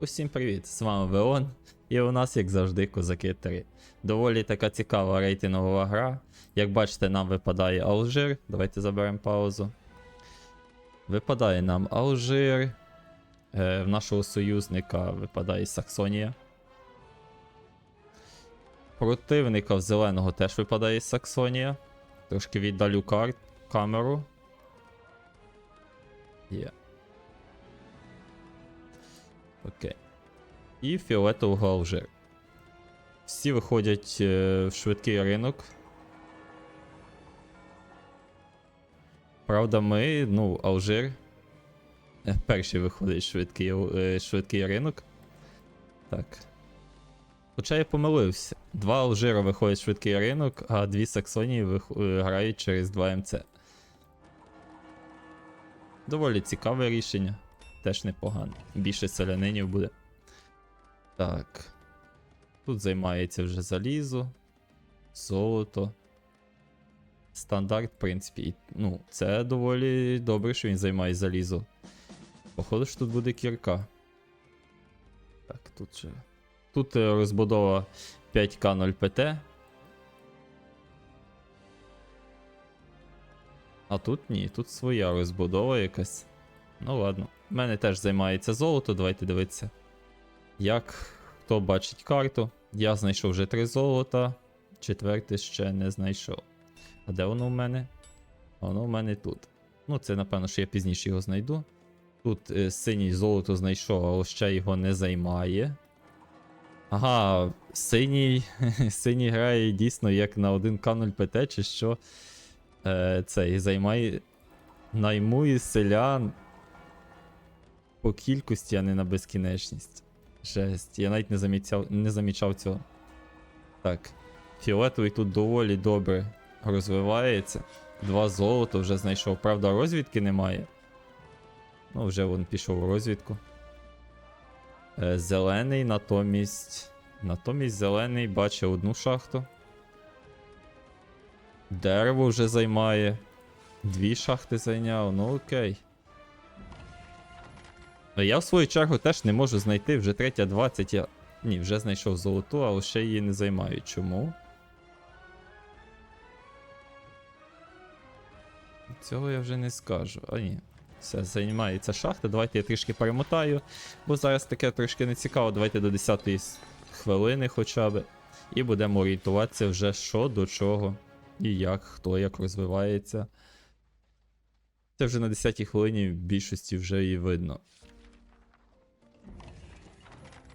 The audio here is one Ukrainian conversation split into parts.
Усім привіт! З вами Веон, і у нас, як завжди, Козаки 3. Доволі така цікава рейтингова гра. Як бачите, нам випадає Алжир. Давайте заберемо паузу. Випадає нам Алжир. Е, в нашого союзника випадає Саксонія. Противника в зеленого теж випадає Саксонія. Трошки віддалю кар... камеру. Є. Окей. І фіолетового Алжир. Всі виходять е, в швидкий ринок. Правда, ми, ну, Алжир. е, Перший виходить швидкий, е, швидкий ринок. Так. Хоча я помилився. Два Алжира виходять швидкий ринок, а дві Саксонії вих... грають через 2 МЦ. Доволі цікаве рішення. Теж непогано. Більше селянинів буде. Так. Тут займається вже залізо, золото. Стандарт, в принципі. Ну, це доволі добре, що він займає залізо. Походу, що тут буде кірка. Так, тут же. Тут е, розбудова 5К0 ПТ. А тут ні, тут своя розбудова якась. Ну ладно. У мене теж займається золото, давайте дивитися. Як хто бачить карту. Я знайшов вже три золота, четверте ще не знайшов. А де воно в мене? Воно в мене тут. Ну, це напевно, що я пізніше його знайду. Тут е, синій золото знайшов, але ще його не займає. Ага, синій синій грає дійсно як на 1К0 ПТ, чи що. Е, цей займає. Наймує селян по кількості, а не на безкінечність. Жесть, я навіть не замічав, не замічав цього. Так. Фіолетовий тут доволі добре розвивається. Два золота вже знайшов. Правда, розвідки немає. Ну, вже він пішов у розвідку. Е, зелений натомість. Натомість зелений бачить одну шахту. Дерево вже займає. Дві шахти зайняв, ну окей. А Я в свою чергу теж не можу знайти вже третя 20. Я... Ні, вже знайшов золоту, але ще її не займаю. Чому? Цього я вже не скажу. А ні. Все, займається шахта. Давайте я трішки перемотаю, бо зараз таке трошки не цікаво. Давайте до 10 хвилини хоча б. І будемо орієнтуватися вже що до чого. І як, хто як розвивається. Це вже на 10 хвилині в більшості вже і видно.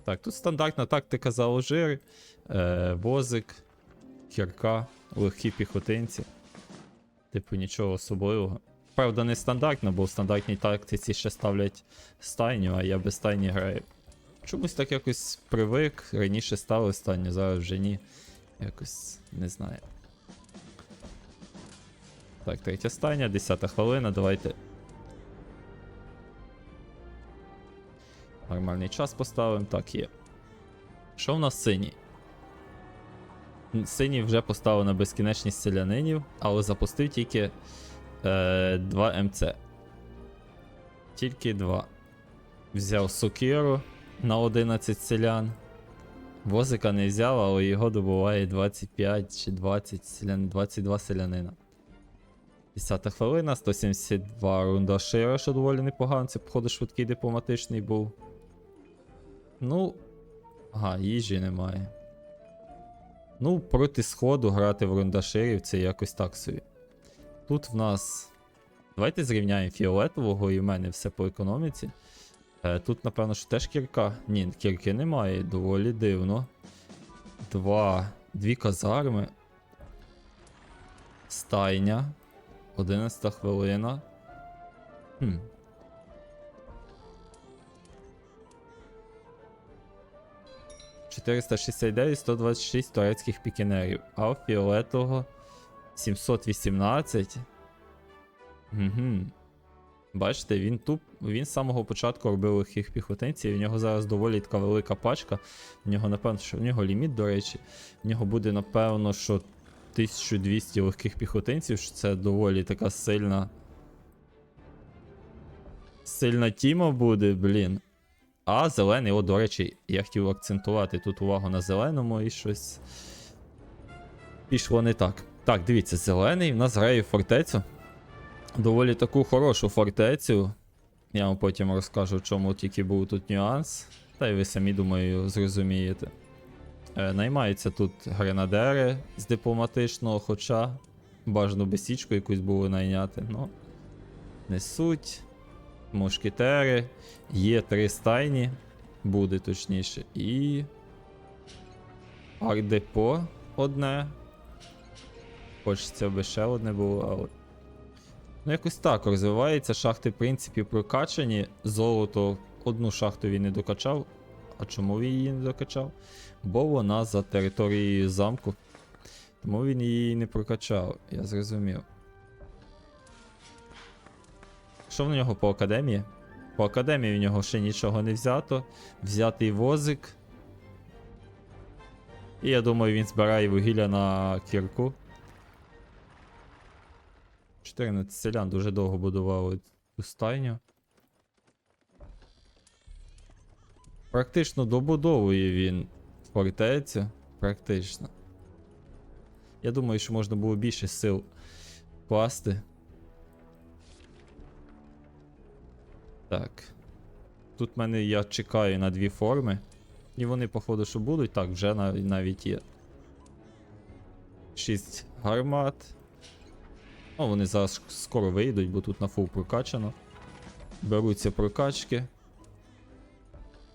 Так, тут стандартна тактика за Алжир, е, возик, кірка, легкі піхотинці. Типу нічого особливого. Правда, не стандартно, бо в стандартній тактиці ще ставлять стайню, а я без стайні граю. Чомусь так якось привик, раніше ставив стайню, зараз вже ні. Якось не знаю. Так, третя стайня, 10 хвилина, давайте. Нормальний час поставимо, так є. Що в нас синій? Синій вже поставив на безкінечність селянинів, але запустив тільки е, 2 МЦ. Тільки 2. Взяв сокиру на 11 селян. Возика не взяв, але його добуває 25 чи 20 селян, 22 селянина. 10 хвилина, 172 рунда шира, що доволі непогано. Це, походу, швидкий дипломатичний був. Ну. Ага, їжі немає. Ну, проти сходу грати в рундаширів це якось так собі. Тут в нас. Давайте зрівняємо фіолетового і в мене все по економіці. Е, тут, напевно, що теж кірка. Ні, кірки немає, доволі дивно. Два. Дві казарми. Стайня. 11 хвилина. Хм. «469, 126 турецьких пікінерів, а фіолетового 718. Угу. Бачите, він туп, він з самого початку робив легких піхотинців, і в нього зараз доволі така велика пачка. В нього, напевно, що в нього ліміт, до речі. В нього буде, напевно, що 1200 легких піхотинців, що це доволі така сильна. Сильна тіма буде, блін. А зелений, о, до речі, я хотів акцентувати тут увагу на зеленому і щось. Пішло не так. Так, дивіться, зелений в нас грає фортецю. Доволі таку хорошу фортецю. Я вам потім розкажу, чому тільки був тут нюанс. Та й ви самі, думаю, зрозумієте. Е, наймаються тут гренадери з дипломатичного, хоча бажано бесічку якусь було найняти. Ну, несуть. Мушкетери. Є три стайні. Буде точніше. І. Ардепо одне. Хочеться би ще одне було, але. Ну, якось так розвивається. Шахти, в принципі, прокачані. Золото одну шахту він не докачав. А чому він її не докачав? Бо вона за територією замку. Тому він її не прокачав, я зрозумів. Що в нього по академії? По академії в нього ще нічого не взято. Взятий возик. І я думаю, він збирає вугілля на кірку. 14 селян дуже довго будували цю стайню. Практично добудовує він фортецю. Практично. Я думаю, що можна було більше сил вкласти. Так. Тут в мене я чекаю на дві форми. І вони, походу, що будуть. Так, вже нав- навіть є. 6 гармат. Ну, вони зараз скоро вийдуть, бо тут на фул прокачано. Беруться прокачки.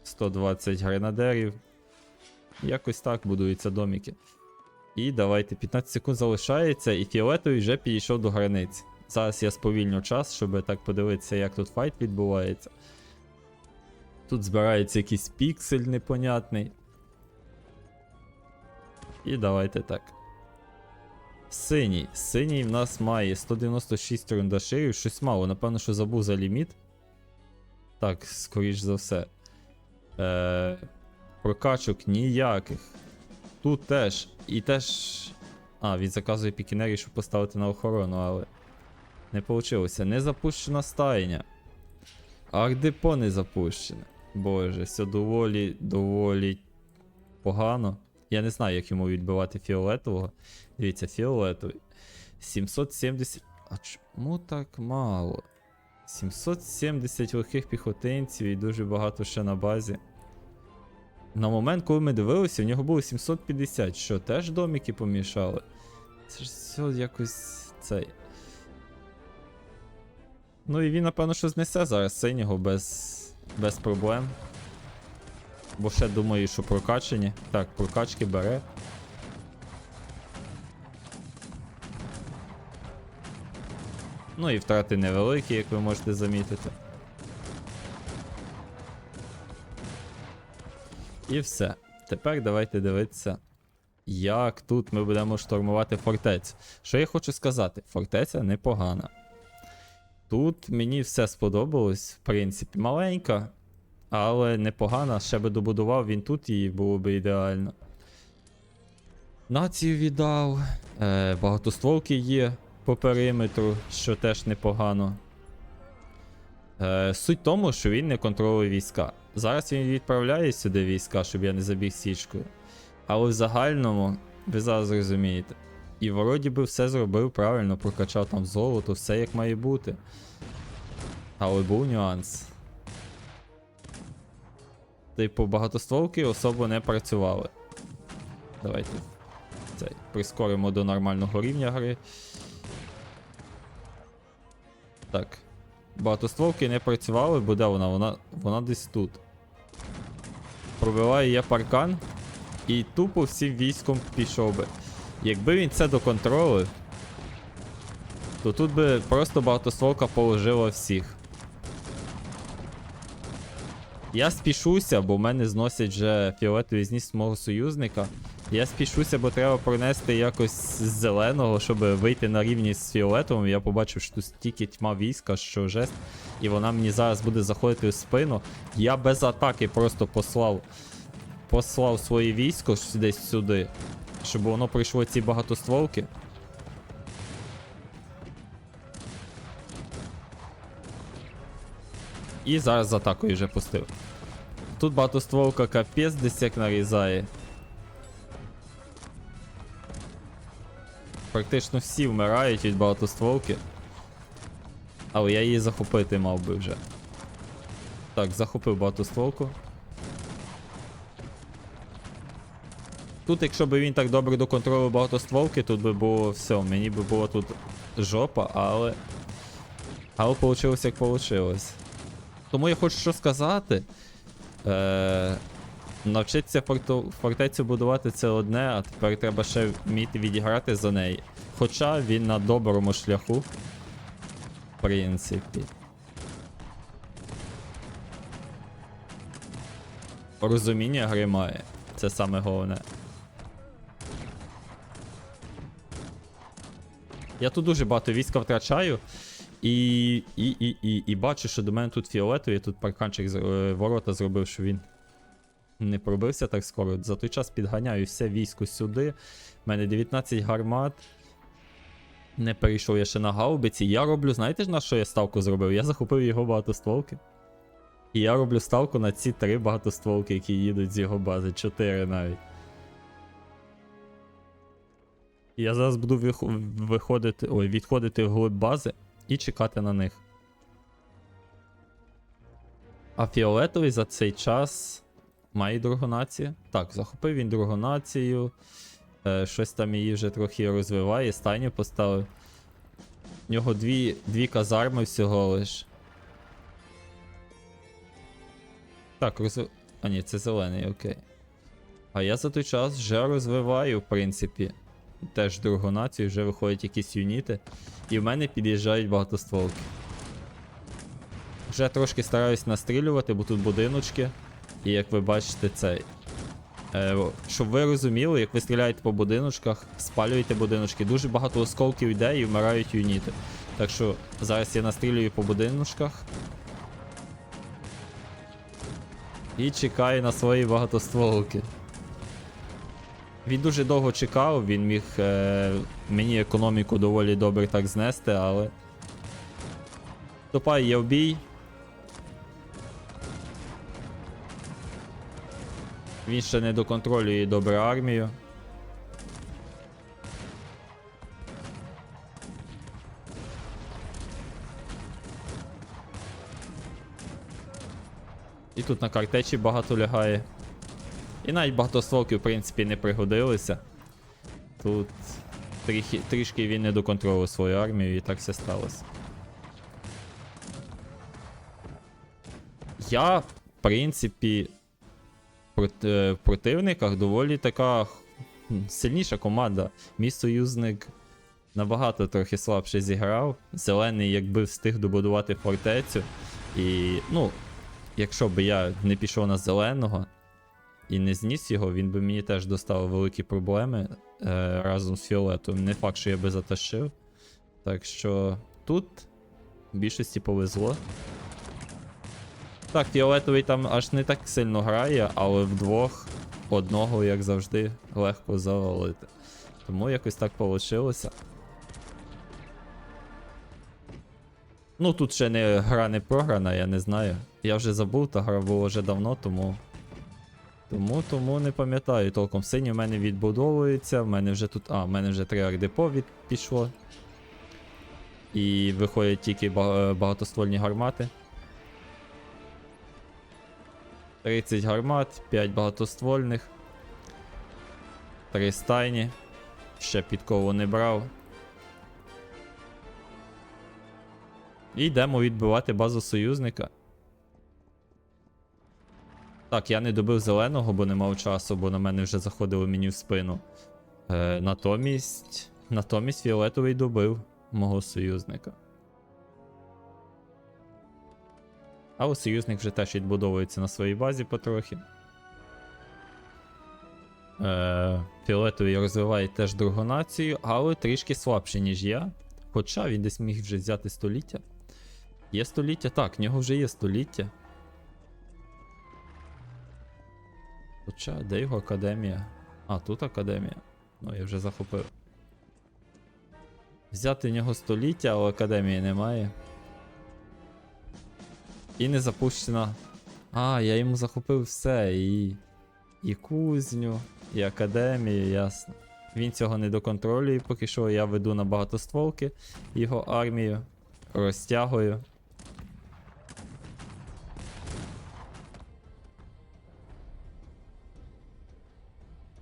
120 гренадерів. Якось так будуються доміки. І давайте 15 секунд залишається, і фіолетовий вже підійшов до границі. Зараз я сповільню час, щоб так подивитися, як тут файт відбувається. Тут збирається якийсь піксель непонятний. І давайте так. Синій. Синій в нас має 196 рундаширів, щось мало. Напевно, що забув за ліміт. Так, скоріш за все. Е, прокачок ніяких. Тут теж. І теж. А, він заказує пікінерів, щоб поставити на охорону, але. Не вийшло. Не запущена стайня. Ардепо не запущене. Боже, все доволі, доволі погано. Я не знаю, як йому відбивати фіолетового. Дивіться, фіолетовий. 770. А чому так мало? 770 легких піхотинців і дуже багато ще на базі. На момент, коли ми дивилися, у нього було 750. Що, теж доміки помішали? Це ж все якось цей. Ну і він, напевно, що знесе зараз синього без, без проблем. Бо ще думаю, що прокачені. Так, прокачки бере. Ну і втрати невеликі, як ви можете замітити. І все. Тепер давайте дивитися, як тут ми будемо штурмувати фортецю. Що я хочу сказати, фортеця непогана. Тут мені все сподобалось, в принципі, маленька, але непогана. Ще би добудував він тут і було б ідеально. Націю віддав. Е, багатостволки є по периметру, що теж непогано. Е, суть в тому, що він не контролює війська. Зараз він відправляє сюди війська, щоб я не забіг січкою. Але в загальному, ви зараз зрозумієте. І вроді би все зробив правильно, прокачав там золото, все як має бути. Але був нюанс. Типу, багатостволки особо не працювали. Давайте цей, прискоримо до нормального рівня гри. Так. Багатостволки не працювали, бо де вона? Вона, вона десь тут. Пробиваю я паркан. І тупо всім військом пішов би. Якби він це доконтролив, то тут би просто багатостволка положила всіх. Я спішуся, бо в мене зносять вже фіолетовий зніс мого союзника. Я спішуся, бо треба пронести якось з зеленого, щоб вийти на рівні з фіолетовим. Я побачив, що тут стільки тьма війська, що жест. І вона мені зараз буде заходити в спину. Я без атаки просто послав. Послав своє військо десь сюди. Щоб воно пройшло ці багатостволки. І зараз з атакою вже пустив. Тут багатостволка капець десь як нарізає. Практично всі вмирають від багатостволки. Але я її захопити мав би вже. Так, захопив багатостволку. Тут, якщо б він так добре доконтролив багатостволки, тут би було все, мені би було тут жопа, але. Але вийшло як вийшло. Тому я хочу що сказати. Е, навчитися форту, фортецю будувати це одне, а тепер треба ще вміти відіграти за неї. Хоча він на доброму шляху. В принципі. Розуміння гри має. Це саме головне. Я тут дуже багато війська втрачаю. І, і, і, і, і бачу, що до мене тут фіолетовий, тут парканчик е, ворота зробив, що він не пробився так скоро. За той час підганяю все військо сюди. У мене 19 гармат. Не перейшов я ще на гаубиці. Я роблю, знаєте ж на що я ставку зробив? Я захопив його багатостволки. І я роблю ставку на ці три багатостволки, які їдуть з його бази. Чотири навіть. Я зараз буду виходити, ой, відходити вглиб бази і чекати на них. А фіолетовий за цей час має другу націю. Так, захопив він другу націю. Е, щось там її вже трохи розвиває, стайню поставив. В нього дві, дві казарми всього лиш. Так, розв... А ні, це зелений, окей. А я за той час вже розвиваю, в принципі. Теж другу націю, вже виходять якісь юніти. І в мене під'їжджають багатостволки. Вже трошки стараюсь настрілювати, бо тут будиночки. І як ви бачите, цей. Е, щоб ви розуміли, як ви стріляєте по будиночках, спалюєте будиночки, дуже багато осколків йде і вмирають юніти. Так що зараз я настрілюю по будиночках. І чекаю на свої багатостволки. Він дуже довго чекав, він міг е, мені економіку доволі добре так знести, але. Вступає я в бій. Він ще не доконтролює добре армію. І тут на картечі багато лягає. І навіть багатостволки, в принципі, не пригодилися. Тут трохи, трішки він не доконтролив свою армію і так все сталося. Я, в принципі, е, в противниках доволі така сильніша команда. Мій союзник набагато трохи слабше зіграв. Зелений, якби встиг добудувати фортецю. І, ну, якщо б я не пішов на зеленого і не зніс його, він би мені теж доставив великі проблеми е, разом з фіолетом. Не факт, що я би затащив. Так що тут більшості повезло. Так, фіолетовий там аж не так сильно грає, але вдвох одного, як завжди, легко завалити. Тому якось так вийшло. Ну тут ще не гра не програна, я не знаю. Я вже забув, та гра була вже давно, тому. Тому, тому не пам'ятаю толком. Синій в мене відбудовується, в мене вже тут. А, в мене вже три ардепо від пішло. І виходять тільки багатоствольні гармати. 30 гармат, 5 багатоствольних. 3 стайні. Ще підкову не брав. І йдемо відбивати базу союзника. Так, я не добив зеленого, бо не мав часу, бо на мене вже заходило мені в спину. Е, натомість. Натомість фіолетовий добив мого союзника. Але союзник вже теж відбудовується на своїй базі потрохи. Е, фіолетовий розвиває теж другу націю, але трішки слабше, ніж я. Хоча він десь міг вже взяти століття. Є століття? Так, в нього вже є століття. Хоча, де його академія? А, тут академія. Ну, я вже захопив. Взяти в нього століття, але академії немає. І не запущена А, я йому захопив все. І. І кузню, і академію, ясно. Він цього не доконтролює, поки що я веду на багатостволки його армію, розтягую.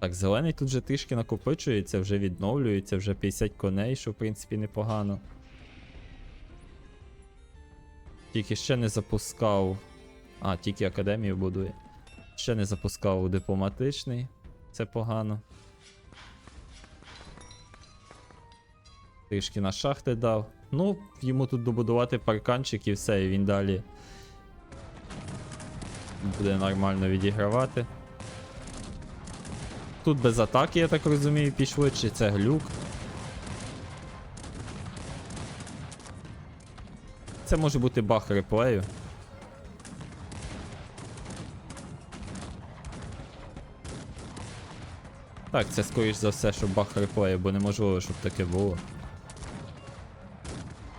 Так, зелений тут вже трішки накопичується, вже відновлюється, вже 50 коней, що в принципі непогано. Тільки ще не запускав. А, тільки академію будує. Ще не запускав дипломатичний. Це погано. Трішки на шахти дав. Ну, йому тут добудувати парканчик і все, і він далі буде нормально відігравати. Тут без атаки, я так розумію, пішли, чи це глюк. Це може бути баг реплею. Так, це скоріш за все, що баг реплею, бо неможливо, щоб таке було.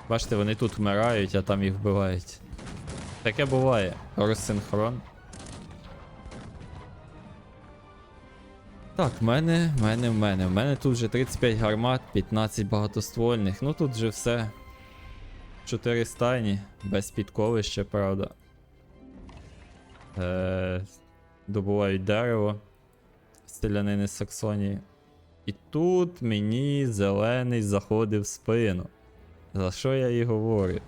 Бачите, вони тут вмирають, а там їх вбивають. Таке буває. Розсинхрон. Так, в мене, в мене, в мене. В мене тут вже 35 гармат, 15 багатоствольних. Ну тут вже все. 4 стайні, без підкови ще, правда. Е, добувають дерево. Селянини з Саксонії. І тут мені зелений заходив в спину. За що я і говорю?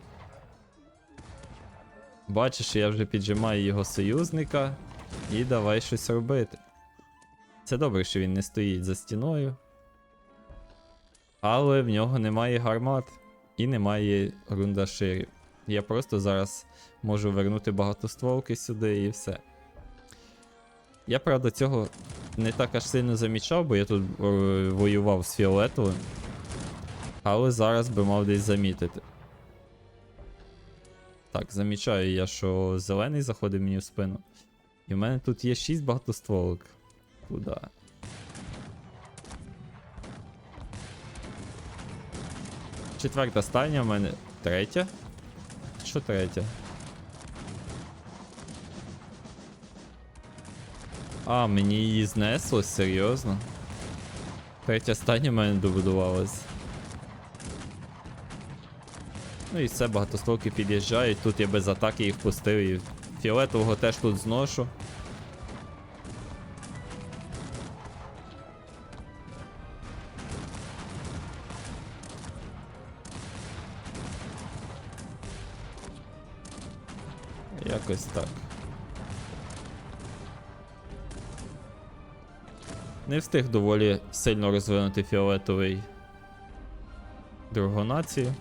Бачиш, я вже піджимаю його союзника і давай щось робити. Це добре, що він не стоїть за стіною. Але в нього немає гармат і немає рундаширів. Я просто зараз можу вернути багатостволки сюди і все. Я, правда, цього не так аж сильно замічав, бо я тут е, воював з фіолетовим. Але зараз би мав десь замітити. Так, замічаю я, що зелений заходить мені в спину. І в мене тут є 6 багатостволок. Куда? Четверта стайня в мене. Третя? Що третя? А, мені її знесло, серйозно. Третя стайня в мене добудувалась. Ну і все, багатостволки під'їжджають. Тут я без атаки їх пустив і фіолетового теж тут зношу. Якось так. Не встиг доволі сильно розвинути фіолетовий другу націю.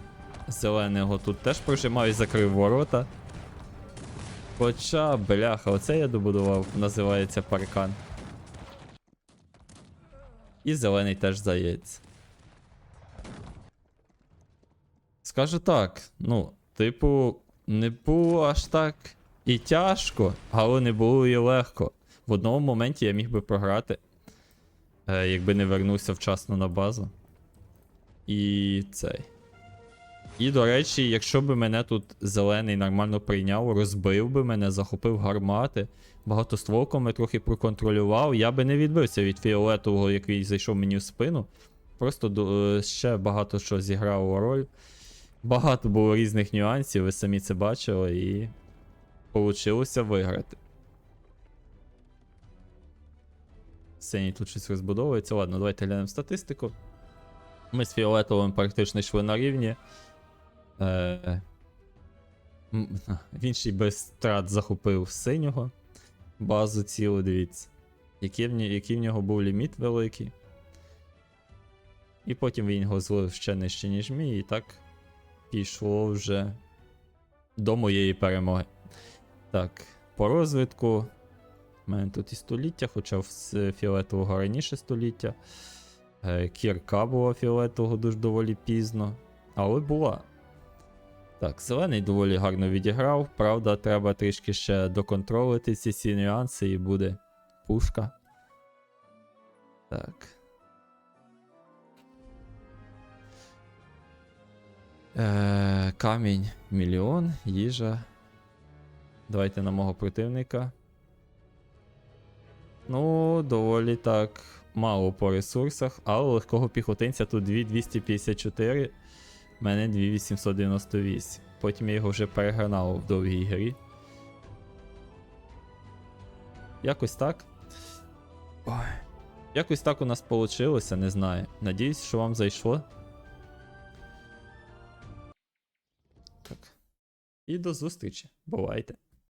Зеленого тут теж прожимаю і закрив ворота. Хоча, бляха, оце я добудував, називається паркан. І зелений теж здається. Скажу так, ну, типу, не було аж так і тяжко, але не було і легко. В одному моменті я міг би програти, е, якби не вернувся вчасно на базу. І цей. І, до речі, якщо би мене тут зелений нормально прийняв, розбив би мене, захопив гармати, багатостволками трохи проконтролював, я би не відбився від фіолетового, який зайшов мені в спину. Просто е, ще багато що зіграв роль. Багато було різних нюансів, ви самі це бачили, і получилося виграти. Синій тут щось розбудовується. Ладно, давайте глянемо статистику. Ми з фіолетовим практично йшли на рівні. Е, Він ще й без втрат захопив синього базу цілу, дивіться. Який який в нього був ліміт великий. І потім він його злив ще нижче, ніж мій, і так пішло вже до моєї перемоги. Так, по розвитку. У мене тут і століття, хоча з фіолетового раніше століття. Е, Кірка була фіолетового дуже доволі пізно. Але була. Так, зелений доволі гарно відіграв. Правда, треба трішки ще доконтролити ці всі нюанси і буде пушка. Так. Е, камінь мільйон, їжа. Давайте на мого противника. Ну, доволі так мало по ресурсах, але легкого піхотинця тут 2254. У мене 2898. Потім я його вже перегранав в довгій грі. Якось так. Ой. Якось так у нас вийшло, не знаю. Надіюсь, що вам зайшло. І до зустрічі. Бувайте.